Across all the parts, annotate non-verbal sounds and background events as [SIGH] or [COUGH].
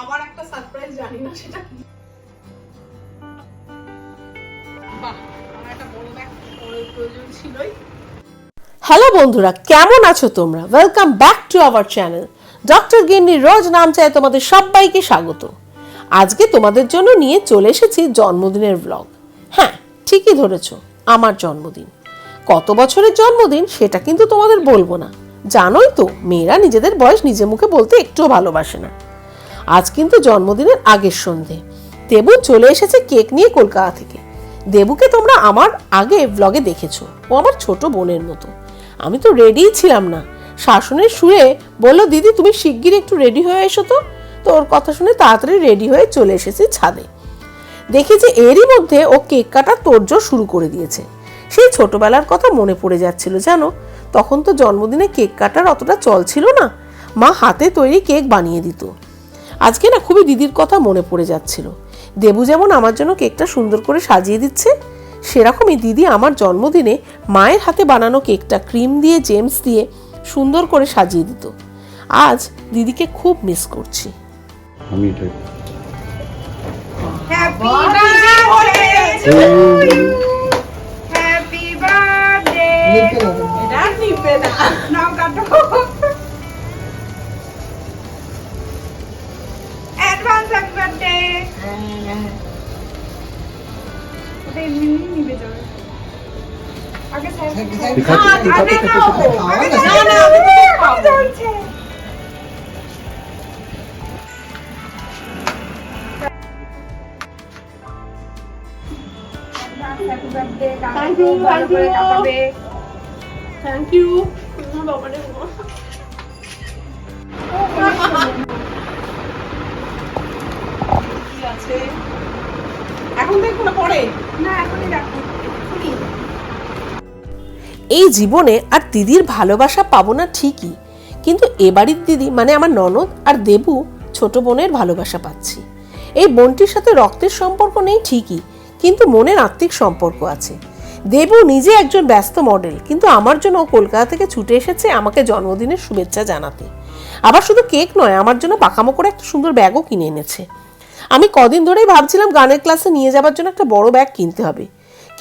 আবার একটা সারপ্রাইজ জানি না সেটা কি। আমার হ্যালো বন্ধুরা, কেমন আছো তোমরা? Welcome back to our channel doctor Ginni রোজ নাম চায় তোমাদের সবাইকে স্বাগত। আজকে তোমাদের জন্য নিয়ে চলে এসেছি জন্মদিনের ব্লগ হ্যাঁ ঠিকই ধরেছো, আমার জন্মদিন। কত বছরের জন্মদিন সেটা কিন্তু তোমাদের বলব না। জানোই তো, মেয়েরা নিজেদের বয়স নিজে মুখে বলতে একটুও ভালোবাসে না। আজ কিন্তু জন্মদিনের আগের সন্ধে। দেবু চলে এসেছে কেক নিয়ে কলকাতা থেকে। দেবুকে তোমরা আমার আগে ব্লগে দেখেছ, ও আমার ছোট বোনের মতো। আমি তো রেডিই ছিলাম না। শাসনের সুরে বলল, দিদি, তুমি শিগগির একটু রেডি হয়ে এসো তো। তো ওর কথা শুনে তাড়াতাড়ি রেডি হয়ে চলে এসেছি ছাদে। দেখি যে এরই মধ্যে ও কেক কাটার তোড়জোড় শুরু করে দিয়েছে। সেই ছোটবেলার কথা মনে পড়ে যাচ্ছিল, জানো? তখন তো জন্মদিনে কেক কাটার অতটা চল ছিল না। মা হাতে তৈরি কেক বানিয়ে দিত। আজকে না খুবই দিদির কথা মনে পড়ে যাচ্ছিল। দেবু যেমন আমার জন্য কেকটা সুন্দর করে সাজিয়ে দিচ্ছে সেরকমই দিদি আমার জন্মদিনে মায়ের হাতে বানানো কেকটা ক্রিম দিয়ে জেমস দিয়ে সুন্দর করে সাজিয়ে দিত। আজ দিদিকে খুব মিস করছি। আমি থ্যাংক ইউ বাবারে কি আছে এখন দেখো না পরে না এখনই শুনি এই জীবনে আর দিদির ভালোবাসা পাবো না ঠিকই, কিন্তু এবাড়ির দিদি মানে আমার ননদ আর দেবু ছোট বোনের ভালোবাসা পাচ্ছি। এই বোনটির সাথে রক্তের সম্পর্ক নেই ঠিকই, কিন্তু মনের আত্মিক সম্পর্ক আছে। দেবু নিজে একজন ব্যস্ত মডেল কিন্তু আমার জন্য কলকাতা থেকে ছুটে এসেছে আমাকে জন্মদিনের শুভেচ্ছা জানাতে। আবার শুধু কেক নয়, আমার জন্য পাকামো করে একটা সুন্দর ব্যাগও কিনে এনেছে। আমি কদিন ধরেই ভাবছিলাম গানের ক্লাসে নিয়ে যাবার জন্য একটা বড় ব্যাগ কিনতে হবে।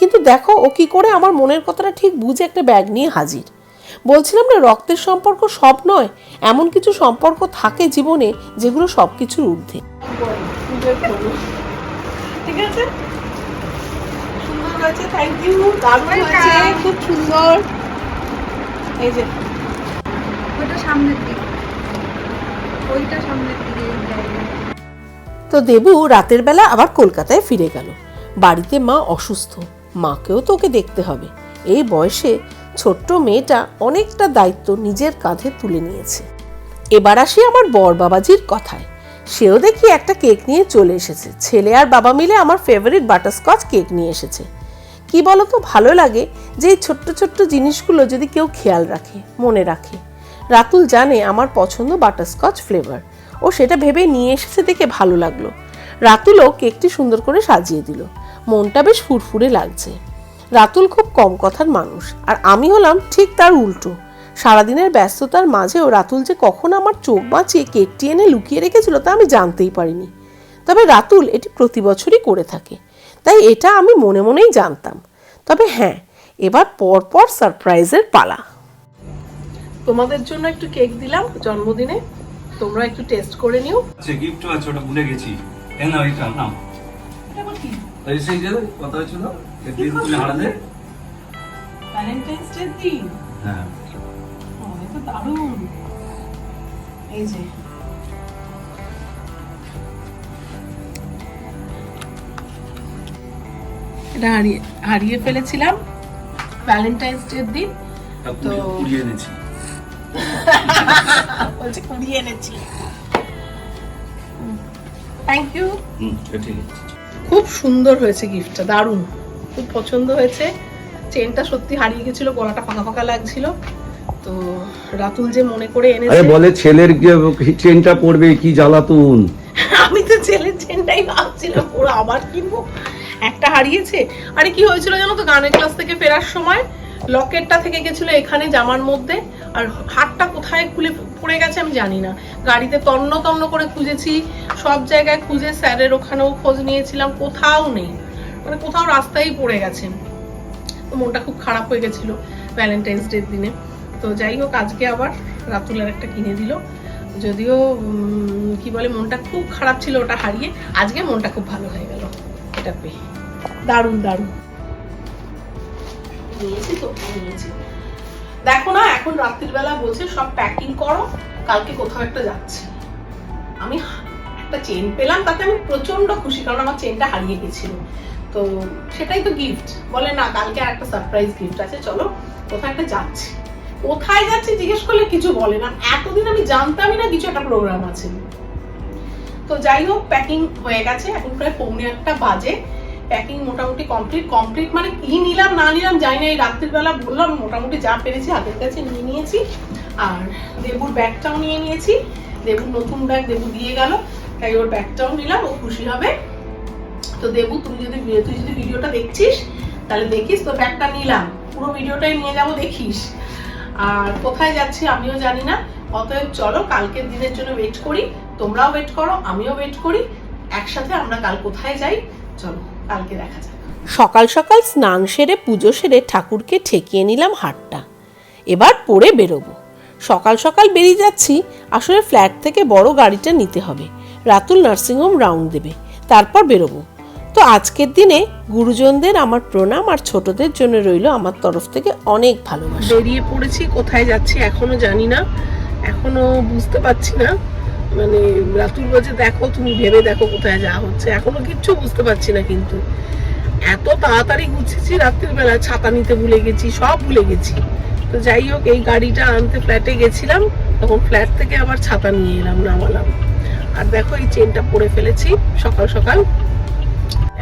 কিন্তু দেখো ও কি করে আমার মনের কথাটা ঠিক বুঝে একটা ব্যাগ নিয়ে হাজির। বলছিলাম না রক্তের সম্পর্ক সব নয় এমন কিছু সম্পর্ক থাকে জীবনে যেগুলো সব কিছুর ঊর্ধ্বে। ঠিক আছে? সুন্দর হয়েছে থ্যাংক ইউ দারুণ হয়েছে খুব সুন্দর। এই যে। ওইটা সামনের দিক। ওইটা সামনের দিকে তো দেবু রাতের বেলা আবার কলকাতায় ফিরে গেল। বাড়িতে মা অসুস্থ। মাকেও তোকে দেখতে হবে। এই বয়সে ছোট্ট মেয়েটা অনেকটা দায়িত্ব নিজের কাঁধে তুলে নিয়েছে। এবার আসি আমার বর বাবাজির কথায়। সেও দেখি একটা কেক নিয়ে চলে এসেছে। ছেলে আর বাবা মিলে আমার ফেভারিট বাটারস্কচ কেক নিয়ে এসেছে। কি বলতো, ভালো লাগে যে এই ছোট্ট ছোট্ট জিনিসগুলো যদি কেউ খেয়াল রাখে, মনে রাখে। রাতুল জানে আমার পছন্দ বাটারস্কচ ফ্লেভার ও সেটা ভেবে নিয়ে এসেছে দেখে ভালো লাগল। রাতুলও কেকটি সুন্দর করে সাজিয়ে দিল। মনটা বেশ ফুরফুরে লাগছে। রাতুল খুব কম কথার মানুষ আর আমি হলাম ঠিক তার উল্টো। সারাদিনের ব্যস্ততার মাঝেও রাতুল যে কখন আমার চোখ বাঁচিয়ে কেকটি এনে লুকিয়ে রেখেছিল তা আমি জানতেই পারিনি। তবে রাতুল এটি প্রতি বছরই করে থাকে। তাই এটা আমি মনে মনেই জানতাম। তবে হ্যাঁ এবার পরপর সারপ্রাইজের পালা। তোমাদের জন্য একটু কেক দিলাম জন্মদিনে। তোমরা একটু টেস্ট করে নিও। আচ্ছা গিফট আছে ওটা ভুলে গেছি। এ না এটা নাও এই সেই যে কথা হয়েছিল? তুমি হারালে ভ্যালেন্টাইন্স ডে দিন? হ্যাঁ। ও, এ দারুণ। এই যে। এটা হারিয়ে হারিয়ে ফেলেছিলাম ভ্যালেন্টাইন্স ডে দিন তো- পুড়িয়ে এনেছি। [LAUGHS] বলছে কুড়িয়ে এনেছি। থ্যাংক ইউ খুব সুন্দর হয়েছে গিফটটা দারুণ। খুব পছন্দ হয়েছে। চেনটা সত্যি হারিয়ে গেছিল গলাটা ফাঁকা ফাঁকা লাগছিল। তো রাতুল যে মনে করে আরে এনেছে বলে ছেলের চেনটা পড়বে কি জ্বালাতুন? [LAUGHS] আমি তো ছেলের চেনটাই ভাবছিলাম পুরো আবার কিনবো? একটা হারিয়েছে? আরে কি হয়েছিল জানো তো গানের ক্লাস থেকে ফেরার সময় লকেটটা থেকে গেছিল এখানে জামার মধ্যে। আর হাটটা কোথায় খুলে পড়ে গেছে আমি জানি না। গাড়িতে তন্ন তন্ন করে খুঁজেছি, সব জায়গায় খুঁজে স্যারের ওখানেও খোঁজ নিয়েছিলাম, কোথাও নেই। মানে কোথাও রাস্তায় পড়ে গেছে। তো মনটা খুব খারাপ হয়ে গেছিল ভ্যালেন্টাইন্স ডের দিনে। তো যাই হোক, আজকে আবার রাতুলের একটা কিনে দিল। যদিও কি বলে, মনটা খুব খারাপ ছিল ওটা হারিয়ে। আজকে মনটা খুব ভালো হয়ে গেল। এটা পেয়ে। দারুণ দারুণ। নিয়েছি তো, নিয়েছি। দেখো না, এখন রাত্রির বেলা বলছে সব প্যাকিং করো, কালকে কোথাও একটা যাচ্ছে। আমি একটা চেন পেলাম, তাতে আমি প্রচণ্ড খুশি, কারণ আমার চেনটা হারিয়ে গেছিল। তো সেটাই তো গিফট বলে না, কালকে আর একটা সারপ্রাইজ গিফট আছে, চলো কোথাও একটা যাচ্ছি। কোথায় যাচ্ছি জিজ্ঞেস করলে কিছু বলে না। এতদিন আমি জানতামই না কিছু একটা প্রোগ্রাম আছে। তো যাই হোক প্যাকিং হয়ে গেছে, এখন প্রায় পৌনে একটা বাজে। প্যাকিং মোটামুটি কমপ্লিট কমপ্লিট মানে কি নিলাম, না নিলাম জানি না, এই রাত্রির বেলা বললাম, মোটামুটি যা পেরেছি হাতের কাছে নিয়ে নিয়েছি। আর দেবুর ব্যাগটাও নিয়ে নিয়েছি। দেবুর নতুন ব্যাগ, দেবু দিয়ে গেল, তাই ওর ব্যাগটাও নিলাম, ও খুশি হবে। তো দেবু তুমি যদি তুই যদি ভিডিওটা দেখছিস, তাহলে দেখিস, তো ব্যাগটা নিলাম। পুরো ভিডিওটাই নিয়ে যাব, দেখিস। আর কোথায় যাচ্ছি আমিও জানি না। অতএব চলো, কালকের দিনের জন্য ওয়েট করি। তোমরাও ওয়েট করো, আমিও ওয়েট করি। একসাথে আমরা কাল কোথায় যাই, চলো। কালকে দেখা যাক। সকাল সকাল স্নান সেরে পুজো সেরে ঠাকুরকে ঠেকিয়ে নিলাম হাটটা। এবার পরে বেরোবো। সকাল সকাল বেরিয়ে যাচ্ছি আসলে ফ্ল্যাট থেকে বড় গাড়িটা নিতে হবে। রাতুল নার্সিংহোম রাউন্ড দেবে তারপর বেরোবো। তো আজকের দিনে গুরুজনদের আমার প্রণাম আর ছোটদের জন্য রইল আমার তরফ থেকে অনেক ভালোবাসা। বেরিয়ে পড়েছি কোথায় যাচ্ছি এখনও জানি না এখনও বুঝতে পারছি না। মানে রাতুল বলছে, দেখো, তুমি ভেবে দেখো কোথায় যাওয়া হচ্ছে। এখনও কিচ্ছু বুঝতে পারছি না কিন্তু। এত তাড়াতাড়ি গুছিয়েছি রাত্রির বেলা ছাতা নিতে ভুলে গেছি, সব ভুলে গেছি। তো যাই হোক, এই গাড়িটা আনতে ফ্ল্যাটে গেছিলাম, তখন ফ্ল্যাট থেকে আবার ছাতা নিয়ে এলাম, নামালাম। আর দেখো, এই চেনটা পরে ফেলেছি সকাল সকাল।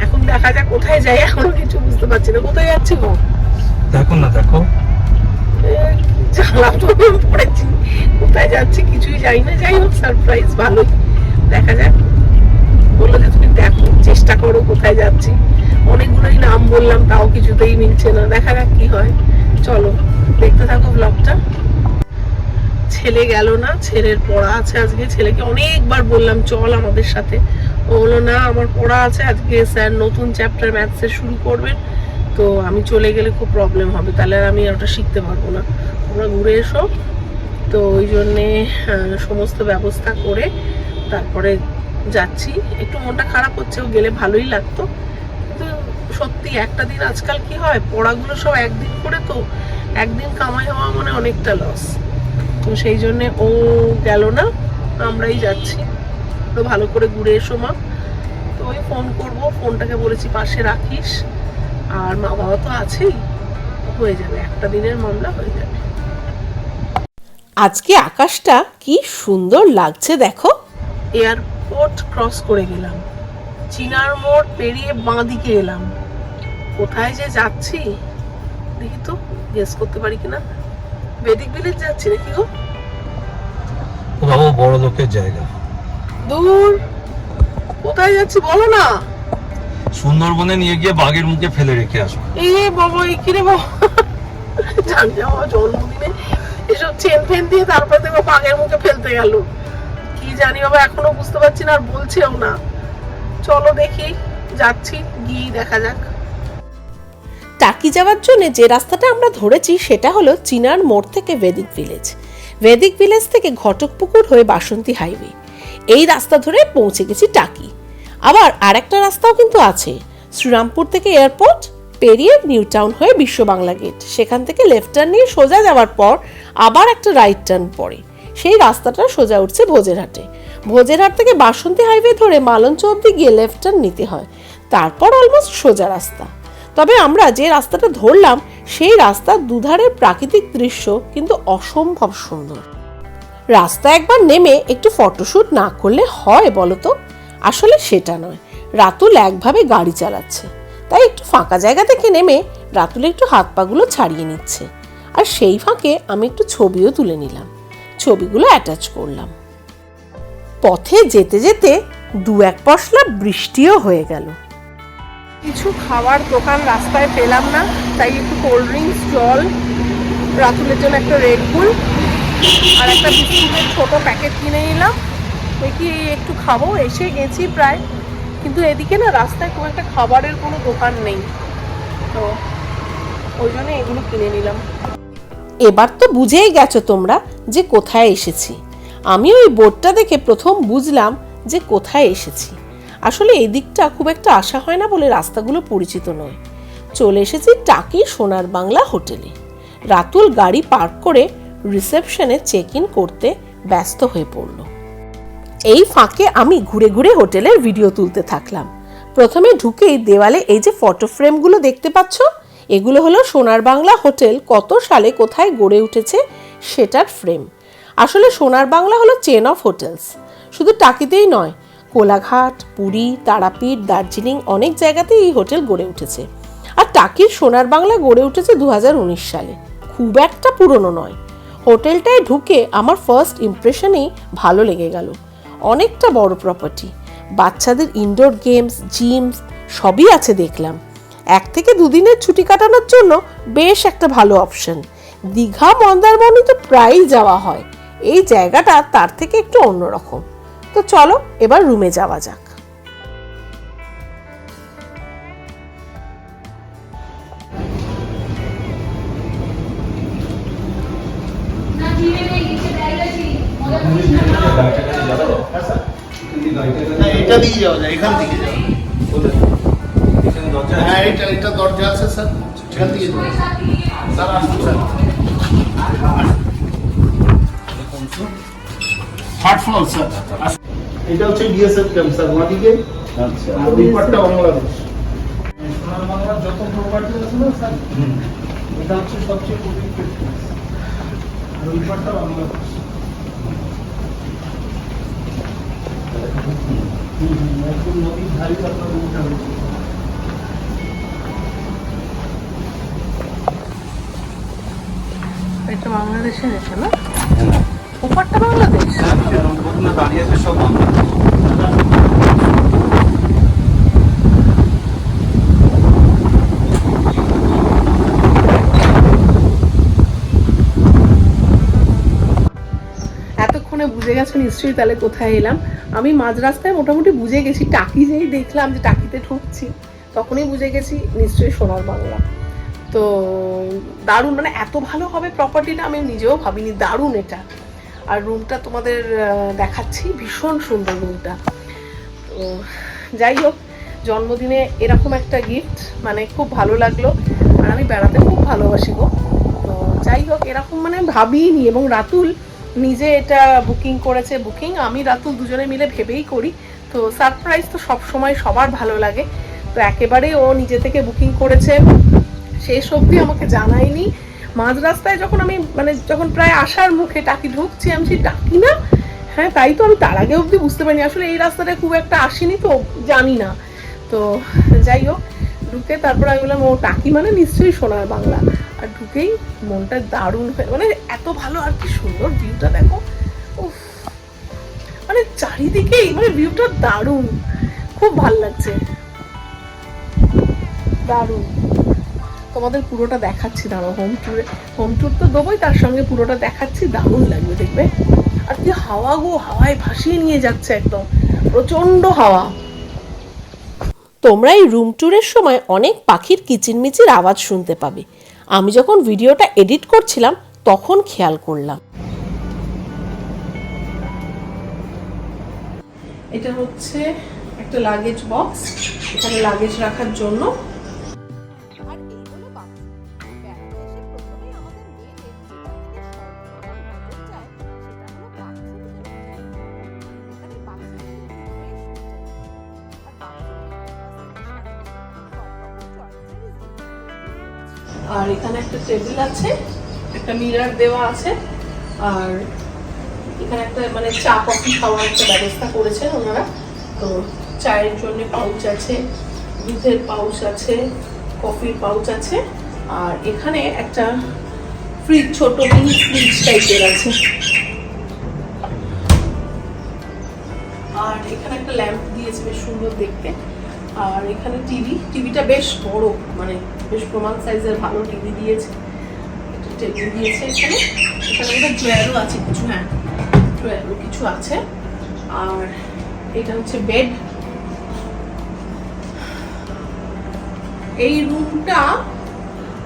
এখন দেখা যাক কোথায় যাই, এখনও কিছু বুঝতে পারছি না। কোথায় যাচ্ছি গো? দেখো না, দেখো। জ্বালা পড়েছি। কোথায় যাচ্ছি কিছুই জানি না। যাই হোক সারপ্রাইজ ভালোই। দেখা যাক। বলল যে, তুমি দেখো, চেষ্টা করো কোথায় যাচ্ছি। অনেকগুলোই নাম বললাম, তাও কিছুতেই মিলছে না। দেখা যাক কি হয়। চলো, দেখতে থাকো ব্লগটা ছেলে গেল না, ছেলের পড়া আছে আজকে। ছেলেকে অনেকবার বললাম, চল আমাদের সাথে। ও বলল, না, আমার পড়া আছে। আজকে স্যার নতুন চ্যাপ্টার ম্যাথসের শুরু করবেন। তো আমি চলে গেলে খুব প্রবলেম হবে, তাহলে আর আমি ওটা শিখতে পারব না। তোমরা ঘুরে এসো। তো ওই জন্যে সমস্ত ব্যবস্থা করে তারপরে যাচ্ছি। একটু মনটা খারাপ হচ্ছে, ও গেলে ভালোই লাগতো। কিন্তু সত্যি একটা দিন আজকাল কি হয়, পড়াগুলো সব একদিন করে তো একদিন কামাই হওয়া মানে অনেকটা লস তো সেই জন্যে ও গেল না, আমরাই যাচ্ছি। তো ভালো করে ঘুরে এসো মা। তো ওই ফোন করব ফোনটাকে বলেছি, পাশে রাখিস। আর মা বাবা তো আছেই হয়ে যাবে একটা দিনের মামলা হয়ে যাবে। আজকে আকাশটা কি সুন্দর লাগছে দেখো। এয়ারপোর্ট ক্রস করে গেলাম। চিনার মোড় পেরিয়ে বাঁ দিকে এলাম। কোথায় যে যাচ্ছি দেখি তো গেস করতে পারি কিনা? বেদিক ভিলেজ যাচ্ছি নাকি গো? ও বাবা বড় লোকের জায়গা। দূর। কোথায় যাচ্ছি বলো না। সুন্দরবনে নিয়ে গিয়ে বাঘের মুখে ফেলে রেখে আসো। এ বাবা এই কিরে বাবা? জানতে বাবা জন্মদিনে এসব চেন ফেন দিয়ে তারপরে দেখো বাঘের মুখে ফেলতে গেল। কি জানি বাবা এখনও বুঝতে পারছি না আর বলছেও না। চলো দেখি যাচ্ছি গিয়ে দেখা যাক। টাকি যাওয়ার জন্য যে রাস্তাটা আমরা ধরেছি সেটা হলো চিনার মোড় থেকে ভেদিক ভিলেজ। ভেদিক ভিলেজ থেকে ঘটকপুকুর হয়ে বাসন্তী হাইওয়ে। এই রাস্তা ধরে পৌঁছে গেছি টাকি। আবার আরেকটা রাস্তাও কিন্তু আছে। শ্রীরামপুর থেকে এয়ারপোর্ট, পেরিয়ে নিউ টাউন হয়ে বিশ্ব বাংলা গেট। সেখান থেকে লেফট টার্ন নিয়ে সোজা যাওয়ার পর আবার একটা রাইট টার্ন পড়ে। সেই রাস্তাটা সোজা উঠছে ভোজেরহাটে। ভোজেরহাট থেকে বাসন্তী হাইওয়ে ধরে মালঞ্চ অব্দি গিয়ে লেফট টার্ন নিতে হয়। তারপর অলমোস্ট সোজা রাস্তা। তবে আমরা যে রাস্তাটা ধরলাম, সেই রাস্তার দুধারের প্রাকৃতিক দৃশ্য কিন্তু অসম্ভব সুন্দর। রাস্তা একবার নেমে একটু ফটোশ্যুট না করলে হয় বলো তো আসলে সেটা নয়। রাতুল একভাবে গাড়ি চালাচ্ছে। তাই একটু ফাঁকা জায়গা থেকে নেমে রাতুল একটু হাত পাগুলো ছাড়িয়ে নিচ্ছে। আর সেই ফাঁকে আমি একটু ছবিও তুলে নিলাম। ছবিগুলো অ্যাটাচ করলাম। পথে যেতে যেতে দু এক পশলা বৃষ্টিও হয়ে গেল। কিছু খাওয়ার দোকান রাস্তায় পেলাম না, তাই একটু কোল্ড ড্রিঙ্কস জল, রাতুলের জন্য একটা রেড বুল আর একটা বিস্কুটের ছোট প্যাকেট কিনে নিলাম। ওই কি একটু খাব, এসে গেছি প্রায়। কিন্তু এদিকে না রাস্তায় খুব একটা খাবারের কোনো দোকান নেই। তো ওই জন্য এগুলো কিনে নিলাম। এবার তো বুঝেই গেছো তোমরা যে কোথায় এসেছি। আমি ওই বোর্ডটা দেখে প্রথম বুঝলাম যে কোথায় এসেছি। আসলে এই দিকটা খুব একটা আশা হয় না বলে রাস্তাগুলো পরিচিত নয়। চলে এসেছি টাকি সোনার বাংলা হোটেলে। রাতুল গাড়ি পার্ক করে রিসেপশনে চেক ইন করতে ব্যস্ত হয়ে পড়ল। এই ফাঁকে আমি ঘুরে ঘুরে হোটেলের ভিডিও তুলতে থাকলাম। প্রথমে ঢুকেই দেওয়ালে এই যে ফটো ফ্রেমগুলো দেখতে পাচ্ছ, এগুলো হলো সোনার বাংলা হোটেল, কত সালে কোথায় গড়ে উঠেছে সেটার ফ্রেম আসলে সোনার বাংলা হলো চেন অফ হোটেলস শুধু টাকিতেই নয়, কোলাঘাট, পুরী, তারাপীঠ, দার্জিলিং অনেক জায়গাতেই এই হোটেল গড়ে উঠেছে। আর টাকির সোনার বাংলা গড়ে উঠেছে দু হাজার উনিশ সালে, খুব একটা পুরনো নয়। হোটেলটায় ঢুকে আমার ফার্স্ট ইমপ্রেশনেই ভালো লেগে গেল। অনেকটা বড় প্রপার্টি বাচ্চাদের ইনডোর গেমস জিমস সবই আছে দেখলাম। এক থেকে দুদিনের ছুটি কাটানোর জন্য বেশ একটা ভালো অপশন দীঘা মন্দারবনে তো প্রায়ই যাওয়া হয়। এই জায়গাটা তার থেকে একটু অন্যরকম। তো চলো, এবার রুমে যাওয়া যাক। না এটা দিয়ে যাওয়া যায় এখান থেকে যাওয়া? হ্যাঁ এটা এটা দরজা আছে স্যার। এখান থেকে স্যার আসুন স্যার। Third floor sir. এটা হচ্ছে বিএসএফ ক্যাম্প স্যার ওয়াদিকে আচ্ছা। আর বাংলাদেশ। বাংলার যত প্রপার্টি আছে না স্যার এটা হচ্ছে সবচেয়ে প্রোটেক্টেড আর ওই পাটটা বাংলাদেশ হুম, হুম, একদম নদীর ধারে আপনার রুমটা হয়েছে এটা বাংলাদেশের এটা না? হ্যাঁ। ওপারটা বাংলাদেশ? হ্যাঁ, যেরকম প্রথমে দাঁড়িয়ে আছে সব এতক্ষণে বুঝে গেছো নিশ্চয়ই তাহলে কোথায় এলাম। আমি মাঝ রাস্তায় মোটামুটি বুঝে গেছি, টাকি যেই দেখলাম যে টাকিতে ঢুকছি, তখনই বুঝে গেছি নিশ্চয়ই সোনার বাংলা। তো দারুণ মানে এত ভালো হবে প্রপার্টিটা আমি নিজেও ভাবিনি, দারুণ এটা। আর রুমটা তোমাদের দেখাচ্ছি, ভীষণ সুন্দর রুমটা তো যাই হোক, জন্মদিনে এরকম একটা গিফট মানে খুব ভালো লাগল, আর আমি বেড়াতে খুব ভালোবাসি গো। তো যাই হোক, এরকম মানে ভাবিনি এবং রাতুল নিজে এটা বুকিং করেছে বুকিং আমি রাতুল দুজনে মিলে ভেবেই করি। তো সারপ্রাইজ তো সব সময় সবার ভালো লাগে। তো একেবারে ও নিজে থেকে বুকিং করেছে। শেষ অবধি আমাকে জানায়নি। মাঝ রাস্তায় যখন আমি মানে যখন প্রায় আসার মুখে টাকি ঢুকছি, আমি সেই ডাকি না? হ্যাঁ তাই তো আমি তার আগে অবধি বুঝতে পারিনি। আসলে এই রাস্তাটা খুব একটা আসেনি তো, জানি না। তো যাই হোক, ঢুকে তারপর আমি বললাম, ও টাকি মানে নিশ্চয়ই সোনার বাংলা। আর ঢুকেই মনটা দারুণ হয়ে মানে এত ভালো আর কি সুন্দর ভিউটা দেখো। মানে চারিদিকেই মানে ভিউটা দারুণ। খুব ভালো লাগছে। দারুণ। তোমাদের পুরোটা দেখাচ্ছি দাঁড়ো হোম ট্যুরে হোম ট্যুর তো দেবোই, তার সঙ্গে পুরোটা দেখাচ্ছি, দারুণ লাগবে দেখবে। আর কি হাওয়া গো, হাওয়ায় ভাসিয়ে নিয়ে যাচ্ছে একদম। প্রচণ্ড হাওয়া। তোমরা এই রুম ট্যুরের সময় অনেক পাখির কিচিরমিচির আওয়াজ শুনতে পাবে। আমি যখন ভিডিওটা এডিট করছিলাম, তখন খেয়াল করলাম। এটা হচ্ছে একটা লাগেজ বক্স এখানে লাগেজ রাখার জন্য আর এখানে একটা টেবিল আছে, একটা মিরার দেওয়া আছে, আর এখানে একটা মানে চা, কফি খাওয়ার একটা ব্যবস্থা করেছেন ওনারা। তো চায়ের জন্য পাউচ আছে, দুধের পাউচ আছে, কফির পাউচ আছে, আর এখানে একটা ফ্রিজ, ছোট মিনি ফ্রিজ টাইপের আছে। আর এখানে একটা ল্যাম্প দিয়েছে, বেশ সুন্দর দেখতে। আর এখানে টিভি টিভিটা বেশ বড় মানে বেশ প্রমাণ সাইজের ভালো টিভি দিয়েছে। টেবিল দিয়েছে এখানে। এখানে বোধহয় ড্রয়ারও আছে কিছু হ্যাঁ ড্রয়ারও কিছু আছে। আর এটা হচ্ছে বেড এই রুমটা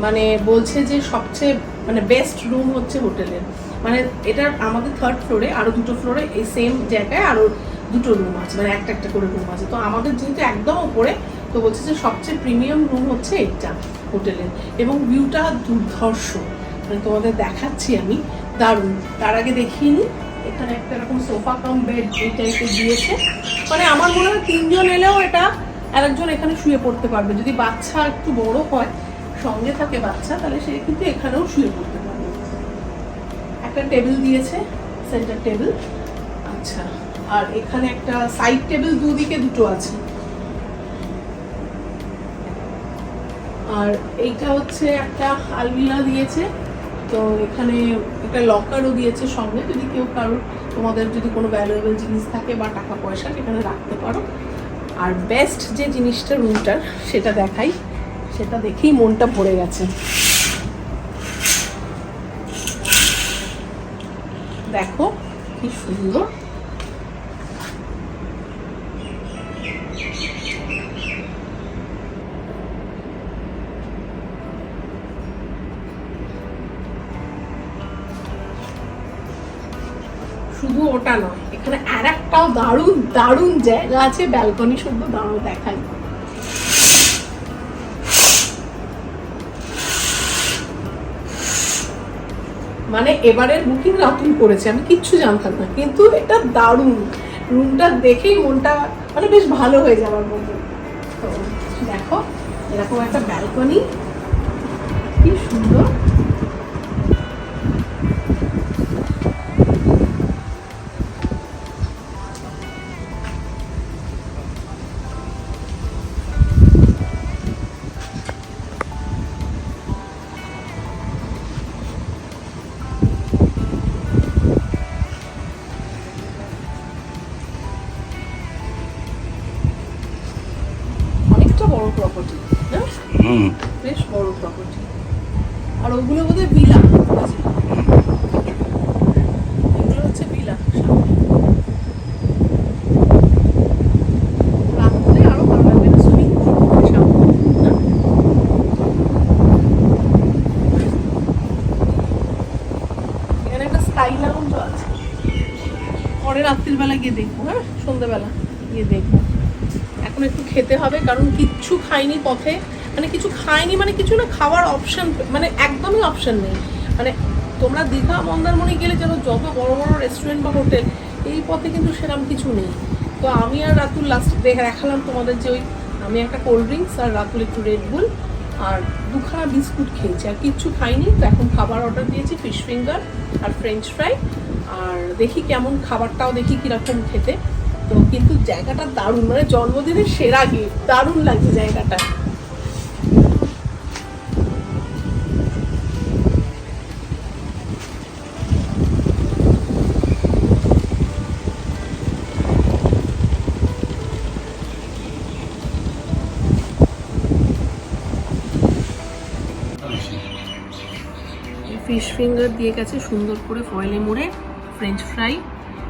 মানে বলছে যে সবচেয়ে মানে বেস্ট রুম হচ্ছে হোটেলের। মানে এটা আমাদের থার্ড ফ্লোরে আরও দুটো ফ্লোরে এই সেম জায়গায়, আরও দুটো রুম আছে মানে একটা একটা করে রুম আছে। তো আমাদের যেহেতু একদম ওপরে তো বলছে যে সবচেয়ে প্রিমিয়াম রুম হচ্ছে এটা হোটেলের এবং ভিউটা দুর্ধর্ষ। মানে তোমাদের দেখাচ্ছি আমি, দারুণ। তার আগে দেখিয়ে নিই, এখানে একটা এরকম সোফা কাম বেড এই টাইপের দিয়েছে। মানে আমার মনে হয় তিনজন এলেও এটা আরেকজন এখানে শুয়ে পড়তে পারবে। যদি বাচ্চা একটু বড় হয়, সঙ্গে থাকে বাচ্চা, তাহলে সে কিন্তু এখানেও শুয়ে পড়তে পারবে। একটা টেবিল দিয়েছে সেন্টার টেবিল আচ্ছা। আর এখানে একটা সাইড টেবিল দুদিকে দুটো আছে। আর এইটা হচ্ছে একটা আলমিরা দিয়েছে, তো এখানে একটা লকারও দিয়েছে সঙ্গে। যদি কেউ কারোর, তোমাদের যদি কোনো ভ্যালুয়েবল জিনিস থাকে বা টাকা পয়সা, সেখানে রাখতে পারো। আর বেস্ট যে জিনিসটা রুমটার সেটা দেখাই। সেটা দেখেই মনটা ভরে গেছে। দেখো, কি সুন্দর। শুধু ওটা নয়, এখানে আর একটাও দারুণ দারুণ জায়গা আছে ব্যালকনি মানে এবারের বুকিং রাতুল করেছে, আমি কিচ্ছু জানতাম না, কিন্তু এটা দারুণ। রুমটা দেখেই মনটা মানে বেশ ভালো হয়ে যাওয়ার মতো তো দেখো এরকম একটা ব্যালকনি লাউঞ্জও আছে? পরে রাত্রির বেলা গিয়ে দেখব হ্যাঁ? সন্ধ্যেবেলা গিয়ে দেখব। এখন একটু খেতে হবে, কারণ কিচ্ছু খাইনি পথে। মানে কিছু খাইনি মানে কিছু না, খাওয়ার অপশন মানে একদমই অপশন নেই। মানে তোমরা দীঘা মন্দারমণি গেলে যেন যত বড় বড় রেস্টুরেন্ট বা হোটেল এই পথে কিন্তু সেরকম কিছু নেই। তো আমি আর রাতুল লাস্ট দেখে দেখালাম তোমাদের যে ওই, আমি একটা কোল্ড ড্রিঙ্কস আর রাতুল একটু রেড বুল আর দুখানা বিস্কুট খেয়েছি। আর কিচ্ছু খাইনি, তো এখন খাবার অর্ডার দিয়েছি ফিশ ফিঙ্গার আর ফ্রেঞ্চ ফ্রাই আর দেখি কেমন খাবারটাও দেখি কীরকম খেতে। তো কিন্তু জায়গাটা দারুণ মানে জন্মদিনের সেরা গিফট দারুণ লাগছে জায়গাটা। ফিশ ফিঙ্গার দিয়ে গেছে সুন্দর করে ফয়েলে মুড়ে ফ্রেঞ্চ ফ্রাই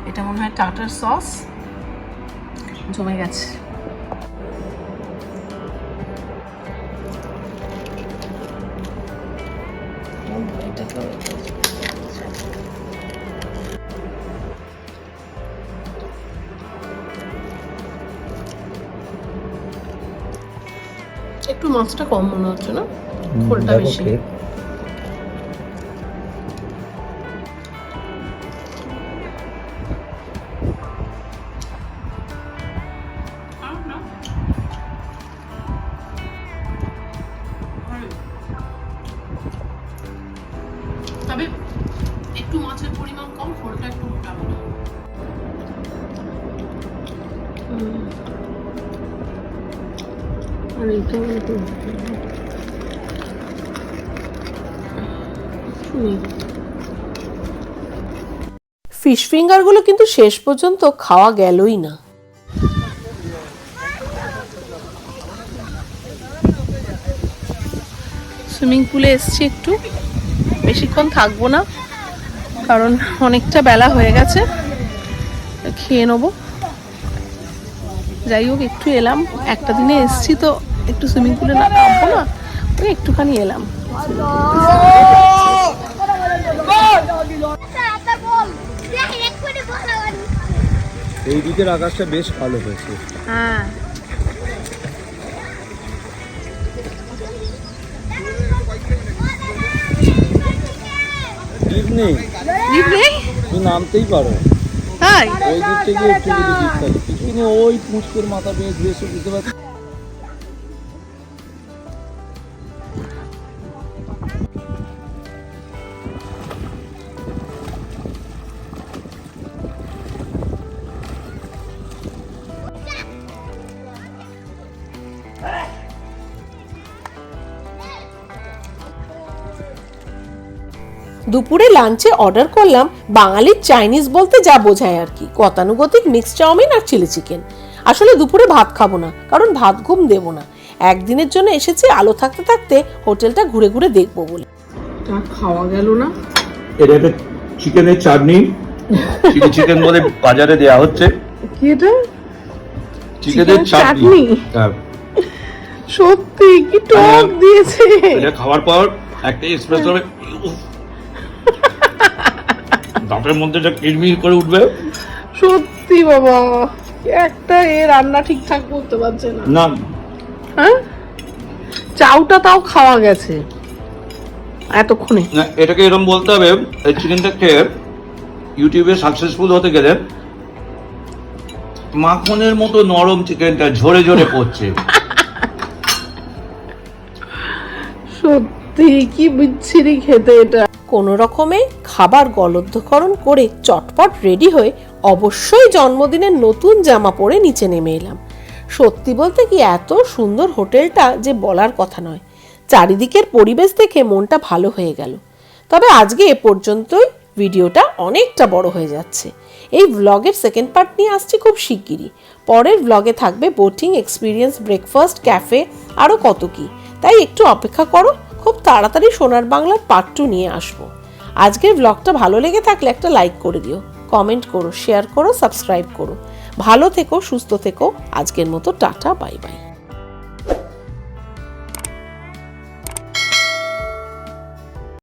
এটা মনে হয় টাটার সস জমে গেছে। একটু মাছটা কম মনে হচ্ছে না? খোলটা বেশি। ফিঙ্গারগুলো কিন্তু শেষ পর্যন্ত খাওয়া গেলই না। সুইমিং পুলে এসছি একটু। বেশিক্ষণ থাকব না, কারণ অনেকটা বেলা হয়ে গেছে। খেয়ে নেব। যাই হোক, একটু এলাম। একটা দিনে এসছি তো একটু সুইমিং পুলে না, নামবো না একটুখানি এলাম আপনার বল দেখেন এক্ষুনি বল আমার এই দিকের আকাশটা বেশ ভালো হয়েছে। হ্যাঁ। নেই? নেই? তুমি নামতেই পারো। তাই? ওই দিক থেকে একটু যদি দ্বীপ থাকে কিছু নেই ওই পুষ্পের মাথা বেশ বেশ এসে বুঝতে পারছি? দুপুরে লাঞ্চে অর্ডার করলাম বাঙালির চাইনিজ বলতে যা বোঝায় আর কি। গতানুগতিক মিক্স চাউমিন আর চিলি চিকেন আসলে দুপুরে ভাত খাব না কারণ ভাত ঘুম দেবো না। একদিনের জন্য এসেছি আলো থাকতে থাকতে হোটেলটা ঘুরে ঘুরে দেখব বলে। তা খাওয়া গেল না। এটা একটা চিকেনের চাটনি। চিলি চিকেন বলে বাজারে দেয়া হচ্ছে। কি এটা? চিকেনের চাটনি। চাটনি? হ্যাঁ। সত্যি কি টক হ্যাঁ। দিয়েছে। এটা খাওয়ার পর একটা এক্সপ্রেস হবে দাঁতের মধ্যে যা কিরমির করে উঠবে? সত্যি বাবা একটা এ রান্না ঠিকঠাক করতে পারছে না। না। হ্যাঁ? চাউটা তাও খাওয়া গেছে। এতক্ষণে। না এটাকে এরকম বলতে হবে এই চিকেনটা খেয়ে ইউটিউবে সাকসেসফুল হতে গেলে মাখনের মতো নরম চিকেনটা ঝরে ঝরে পড়ছে। সত্যি কি বিচ্ছিরি খেতে এটা। কোনো রকমে খাবার গলদ্ধকরণ করে চটপট রেডি হয়ে অবশ্যই জন্মদিনের নতুন জামা পরে নিচে নেমে এলাম। সত্যি বলতে কি এত সুন্দর হোটেলটা যে বলার কথা নয়। চারিদিকের পরিবেশ দেখে মনটা ভালো হয়ে গেল। তবে আজকে এ পর্যন্তই ভিডিওটা অনেকটা বড় হয়ে যাচ্ছে। এই ব্লগের সেকেন্ড পার্ট নিয়ে আসছি খুব শিগগিরই। পরের ব্লগে থাকবে বোটিং এক্সপিরিয়েন্স ব্রেকফাস্ট ক্যাফে আরও কত কি। তাই একটু অপেক্ষা করো খুব তাড়াতাড়ি সোনার বাংলার পার্ট টু নিয়ে আসব। আজকের ব্লগটা ভালো লেগে থাকলে একটা লাইক করে দিও। কমেন্ট করো শেয়ার করো সাবস্ক্রাইব করো। ভালো থেকো, সুস্থ থেকো। আজকের মতো টাটা বাই বাই